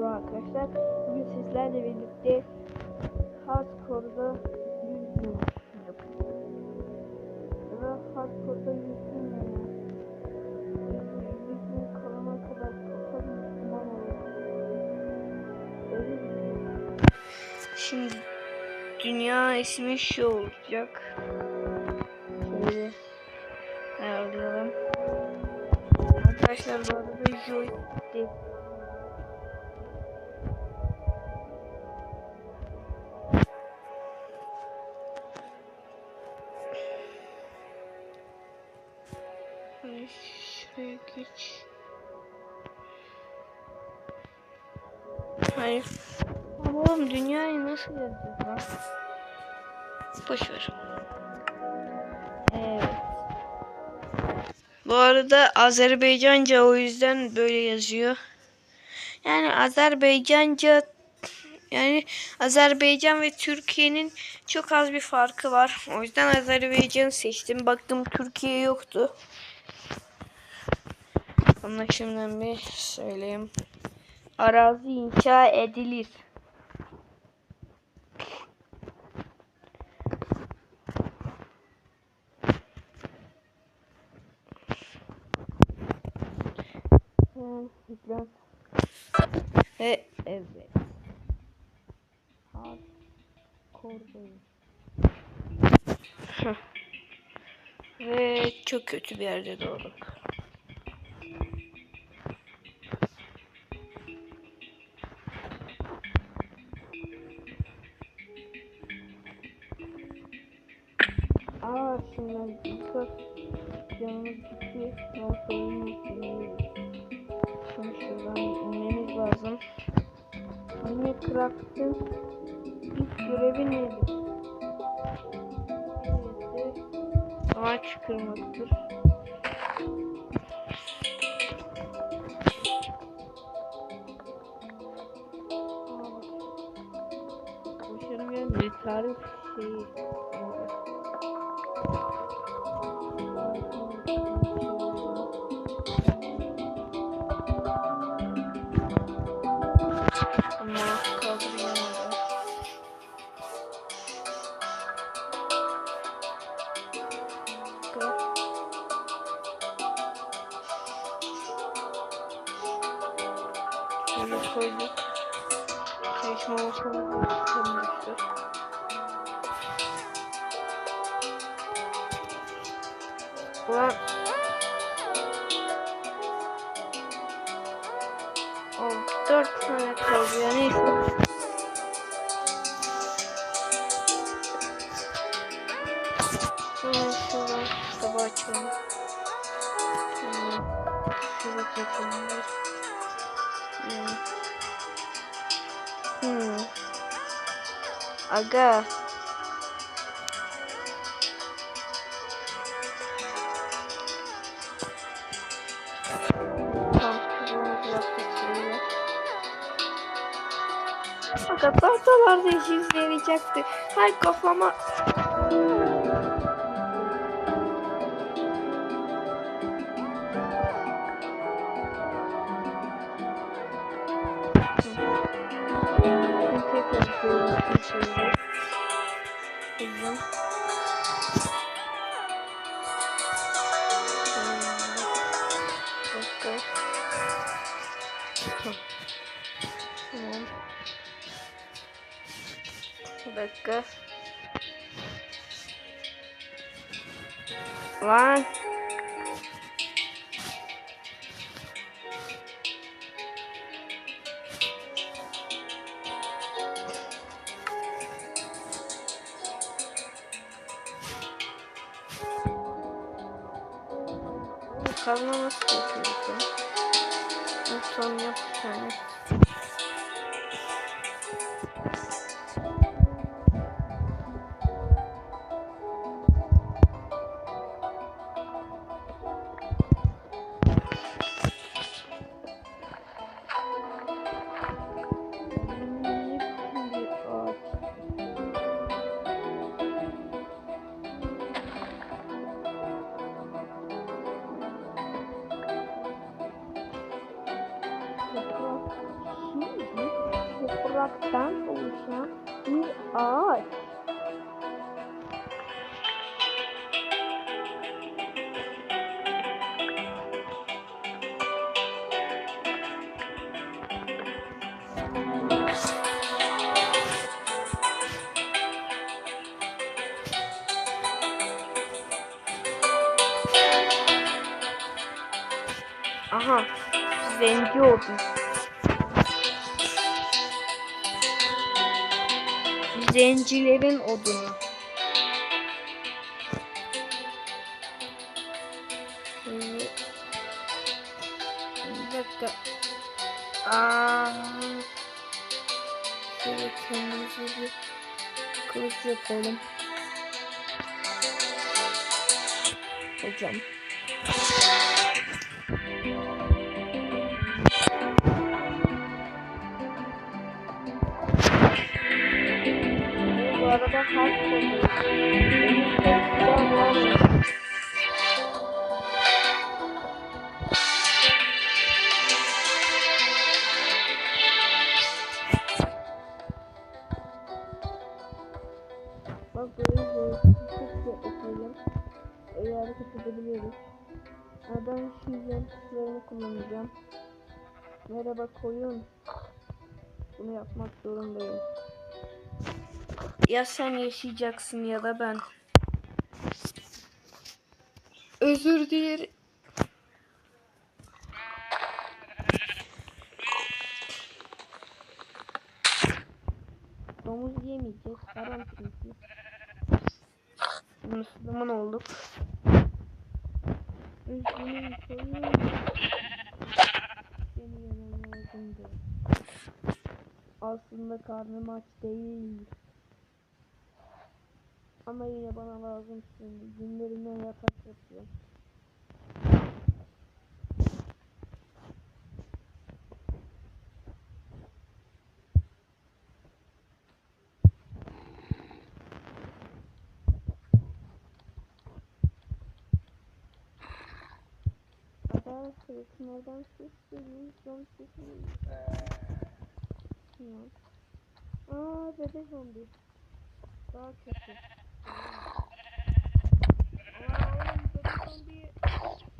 Merhaba arkadaşlar. Bugün sizlerle birlikte hardcore'da yüzme yapıyoruz. Ve hardcore'da yüzme yani. Yüzme kalana kadar kafa Müslüman? Şimdi dünya ismi şu olacak. Şöyle ayarlayalım. Arkadaşlar bu arada joystick oğlum dünyayı nasıl yazacağız lan? Boş ver. Evet. Bu arada Azerbaycanca o yüzden böyle yazıyor. Yani Azerbaycanca yani Azerbaycan ve Türkiye'nin çok az bir farkı var. O yüzden Azerbaycan seçtim. Baktım Türkiye yoktu. Onu şimdiden bir söyleyeyim. Arazi inşa edilir. Ve evet. Hardcore'dayım. Heh. Ve çok kötü bir yerde doğduk. Minecraft'ın ilk görevi nedir? Birisi ağaç kırmaktır. Bak. Başaramıyorum. Tarif şeyi. Кла... О, точно не кров'яний. Собачого. Ага. Fakat tahtalarda işi izleyecekti. Hay kafama. Şimdi tekrar dakika. Lan. Şimdi topraktan oluşan bir ağaç. Aha zenci oldu. Zencilerin odunu. Şimdi... Bir dakika. Aa, şöyle bir kılıç yapalım. Hocam. Harf konuyor. Bak böyle zevkli okuyalım. Öyle hareket edebiliyoruz. Şu yüzden tuşlarını kullanacağım. Merhaba koyun. Bunu yapmak zorundayım. Ya sen yaşayacaksın ya da ben. Özür dilerim. Domuz yemeyeceğiz. Haram çünkü. Müslüman olduk. Üzgünüm koyun. Seni lazımdı. Aslında karnım aç değil. Ama yine bana lazımsın. Günlerime yatak yapıyorum. Sınırdan ses geliyor. Zombi sesi geliyor. Aa bebek zombi. Daha kötü. Aa oğlum bebek zombi.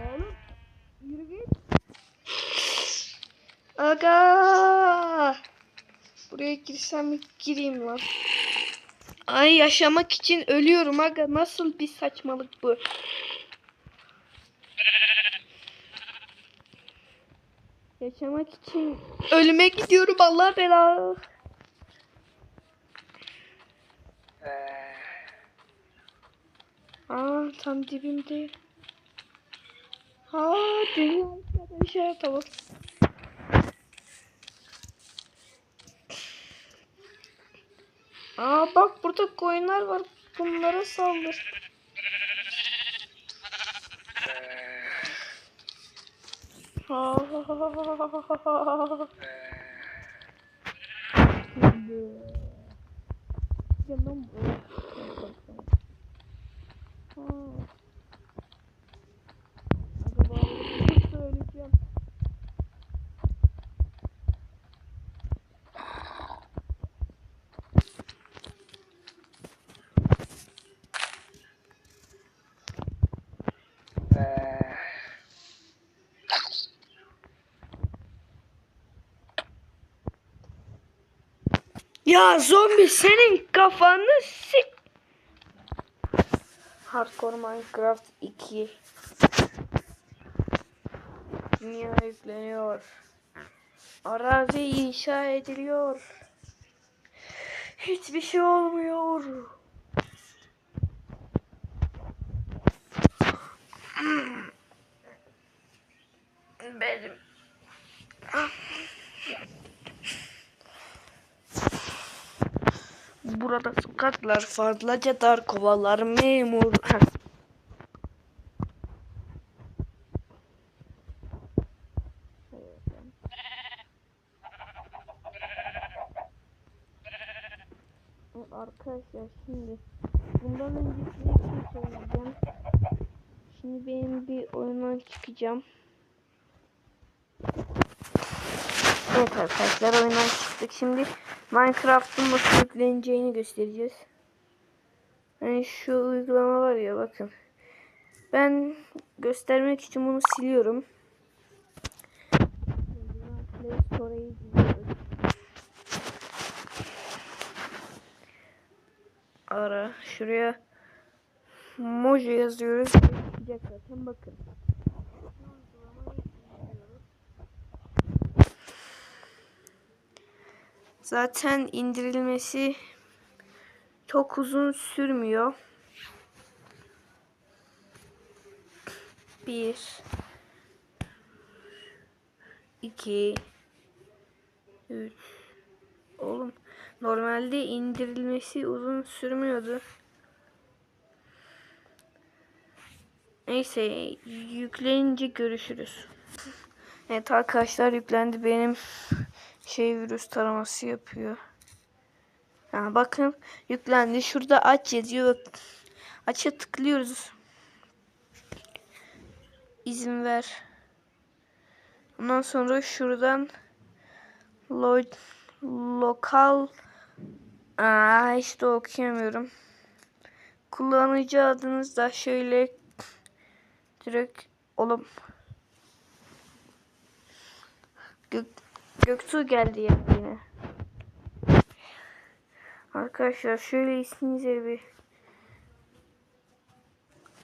Oğlum yürü git. Aga. Buraya girsem mi gireyim lan. Ay yaşamak için ölüyorum aga. Nasıl bir saçmalık bu? Yaşamak için ölüme gidiyorum Allah belanı. Aa tam dibimde. Dünya bir şey yapalım. Aa bak burada koyunlar var. Bunlara saldır. Aa. Canım bu. Aa. Acaba nasıl söyleyeceğim? Ya zombi senin kafanı sik. Hardcore Minecraft 2 Dünya yükleniyor. Arazi inşa ediliyor. Hiçbir şey olmuyor. Benim Burada sokaklar fazlaca dar kovalar memur. Arkadaşlar şimdi bundan önce bir şey söyleyeceğim. Şimdi benim bir oyun oyundan çıkacağım. Evet arkadaşlar oyundan çıktık. Şimdi Minecraft'ın nasıl yükleneceğini göstereceğiz. Yani şu uygulama var ya bakın. Ben göstermek için bunu siliyorum. Play gidiyoruz. Ara şuraya Mojo yazıyoruz. Bakın. Zaten indirilmesi çok uzun sürmüyor. Bir, iki, üç. Oğlum normalde indirilmesi uzun sürmüyordu. Neyse yüklenince görüşürüz. Evet arkadaşlar yüklendi benim şey virüs taraması yapıyor. Ha, bakın yüklendi. Şurada aç yazıyor. Aç'a tıklıyoruz. İzin ver. Ondan sonra şuradan lo lokal Aa, işte okuyamıyorum. Kullanıcı adınız da şöyle direkt oğlum Gök Göktuğ geldi ya yine. Arkadaşlar şöyle isminize bir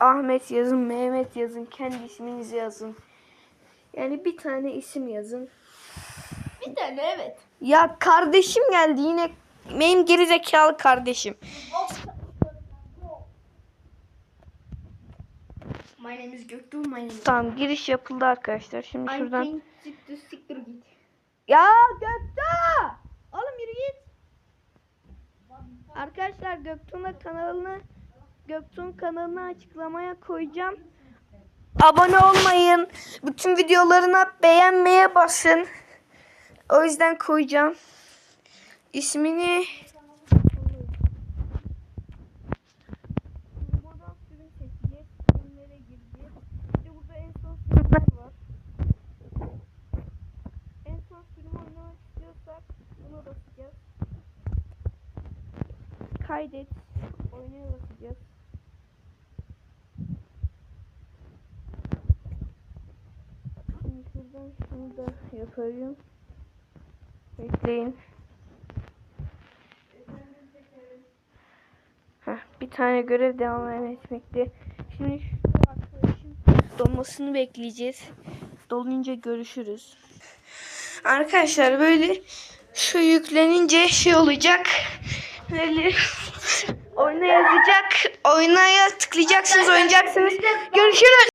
Ahmet yazın, Mehmet yazın, kendi isminizi yazın. Yani bir tane isim yazın. Bir tane evet. Ya kardeşim geldi yine. Benim gerizekalı kardeşim. My name is Göktuğ. My name is... Tamam giriş yapıldı arkadaşlar. Şimdi I'm şuradan. siktir git. Ya Göktuğ! Oğlum yürü git. Arkadaşlar Göktuğ'un kanalını Göktuğ'un kanalını açıklamaya koyacağım. Abone olmayın. Bütün videolarına beğenmeye basın. O yüzden koyacağım. İsmini Kaydet. Oynaya basacağız. Şimdi şuradan şunu da yapayım. Bekleyin. Heh, bir tane görev devam etmekte. Şimdi şu arkadaşın dolmasını bekleyeceğiz. Dolunca görüşürüz. Arkadaşlar böyle şu yüklenince şey olacak. Oyuna yazacak. Oynaya tıklayacaksınız, oynayacaksınız. Görüşürüz.